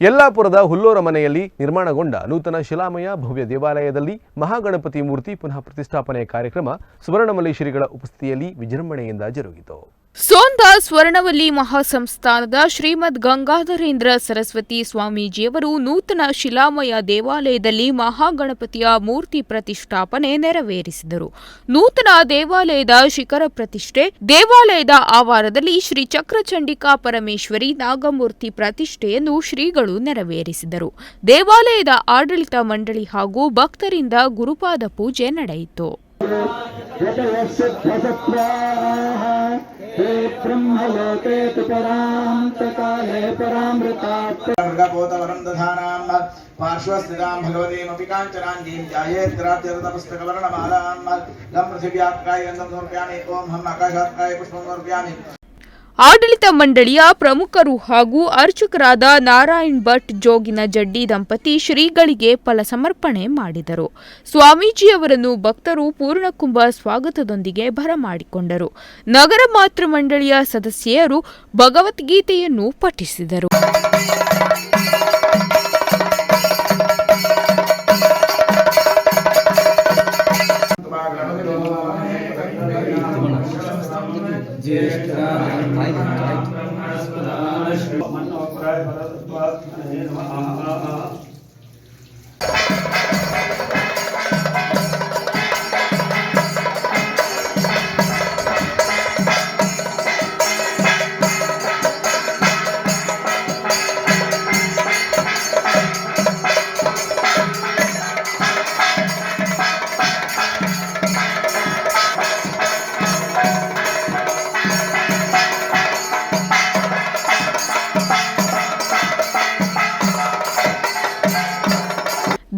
ಯಲ್ಲಾಪುರದ ಹುಲ್ಲೋರ ಮನೆಯಲ್ಲಿ ನಿರ್ಮಾಣಗೊಂಡ ನೂತನ ಶಿಲಾಮಯ ಭವ್ಯ ದೇವಾಲಯದಲ್ಲಿ ಮಹಾಗಣಪತಿ ಮೂರ್ತಿ ಪುನಃ ಪ್ರತಿಷ್ಠಾಪನೆ ಕಾರ್ಯಕ್ರಮ ಸುವರ್ಣಮಲ್ಲಿ ಶ್ರೀಗಳ ಉಪಸ್ಥಿತಿಯಲ್ಲಿ ವಿಜೃಂಭಣೆಯಿಂದ ಜರುಗಿತು. ಸೋಂದ ಸ್ವರ್ಣವಲ್ಲಿ ಮಹಾಸಂಸ್ಥಾನದ ಶ್ರೀಮದ್ ಗಂಗಾಧರೇಂದ್ರ ಸರಸ್ವತಿ ಸ್ವಾಮೀಜಿಯವರು ನೂತನ ಶಿಲಾಮಯ ದೇವಾಲಯದಲ್ಲಿ ಮಹಾಗಣಪತಿಯ ಮೂರ್ತಿ ಪ್ರತಿಷ್ಠಾಪನೆ ನೆರವೇರಿಸಿದರು. ನೂತನ ದೇವಾಲಯದ ಶಿಖರ ಪ್ರತಿಷ್ಠೆ, ದೇವಾಲಯದ ಆವಾರದಲ್ಲಿ ಶ್ರೀ ಚಕ್ರಚಂಡಿಕಾ ಪರಮೇಶ್ವರಿ ನಾಗಮೂರ್ತಿ ಪ್ರತಿಷ್ಠೆಯನ್ನು ಶ್ರೀಗಳು ನೆರವೇರಿಸಿದರು. ದೇವಾಲಯದ ಆಡಳಿತ ಮಂಡಳಿ ಹಾಗೂ ಭಕ್ತರಿಂದ ಗುರುಪಾದ ಪೂಜೆ ನಡೆಯಿತು. यतयस्सिद्धसत्त्वाः ते ब्रह्मलोके तु परान्तकाले परामृतात् मृगपोतवरं दधानां पार्श्वस्थितां पृथिव्यात्काय गन्धं समर्पयामि। ॐ हम् आकाशात्काय पुष्पं समर्पयामि ಆಡಳಿತ ಮಂಡಳಿಯ ಪ್ರಮುಖರು ಹಾಗೂ ಅರ್ಚಕರಾದ ನಾರಾಯಣ್ ಭಟ್, ಜೋಗಿನ ಜಡ್ಡಿ ದಂಪತಿ ಶ್ರೀಗಳಿಗೆ ಫಲ ಸಮರ್ಪಣೆ ಮಾಡಿದರು. ಸ್ವಾಮೀಜಿಯವರನ್ನು ಭಕ್ತರು ಪೂರ್ಣಕುಂಭ ಸ್ವಾಗತದೊಂದಿಗೆ ಬರಮಾಡಿಕೊಂಡರು ನಗರ ಮಾತೃ ಮಂಡಳಿಯ ಸದಸ್ಯರು ಭಗವದ್ಗೀತೆಯನ್ನು ಪಠಿಸಿದರು. بڑا سب بات ہے ہاں ہاں ہاں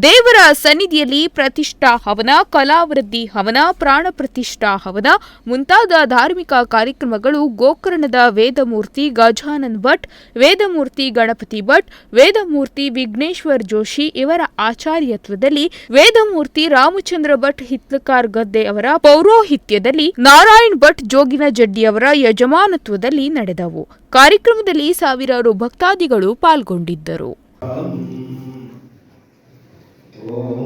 ದೇವರ ಸನ್ನಿಧಿಯಲ್ಲಿ ಪ್ರತಿಷ್ಠಾ ಹವನ ಕಲಾವೃದ್ಧಿ ಹವನ, ಪ್ರಾಣ ಪ್ರತಿಷ್ಠಾ ಹವನ, ಮುಂತಾದ ಧಾರ್ಮಿಕ ಕಾರ್ಯಕ್ರಮಗಳು ಗೋಕರ್ಣದ ವೇದಮೂರ್ತಿ ಗಜಾನನ್ ಭಟ್, ವೇದಮೂರ್ತಿ ಗಣಪತಿ ಭಟ್, ವೇದಮೂರ್ತಿ ವಿಘ್ನೇಶ್ವರ್ ಜೋಶಿ ಇವರ ಆಚಾರ್ಯತ್ವದಲ್ಲಿ ವೇದಮೂರ್ತಿ ರಾಮಚಂದ್ರ ಭಟ್ ಹಿತ್ಲಕಾರ್ ಗದ್ದೆ ಅವರ ಪೌರೋಹಿತ್ಯದಲ್ಲಿ ನಾರಾಯಣ್ ಭಟ್ ಜೋಗಿನ ಜಡ್ಡಿ ಅವರ ಯಜಮಾನತ್ವದಲ್ಲಿ ನಡೆದವು. ಕಾರ್ಯಕ್ರಮದಲ್ಲಿ ಸಾವಿರಾರು ಭಕ್ತಾದಿಗಳು ಪಾಲ್ಗೊಂಡಿದ್ದರು.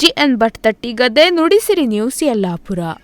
GN Bhat Tattigadde Nudisiri news Yellapur.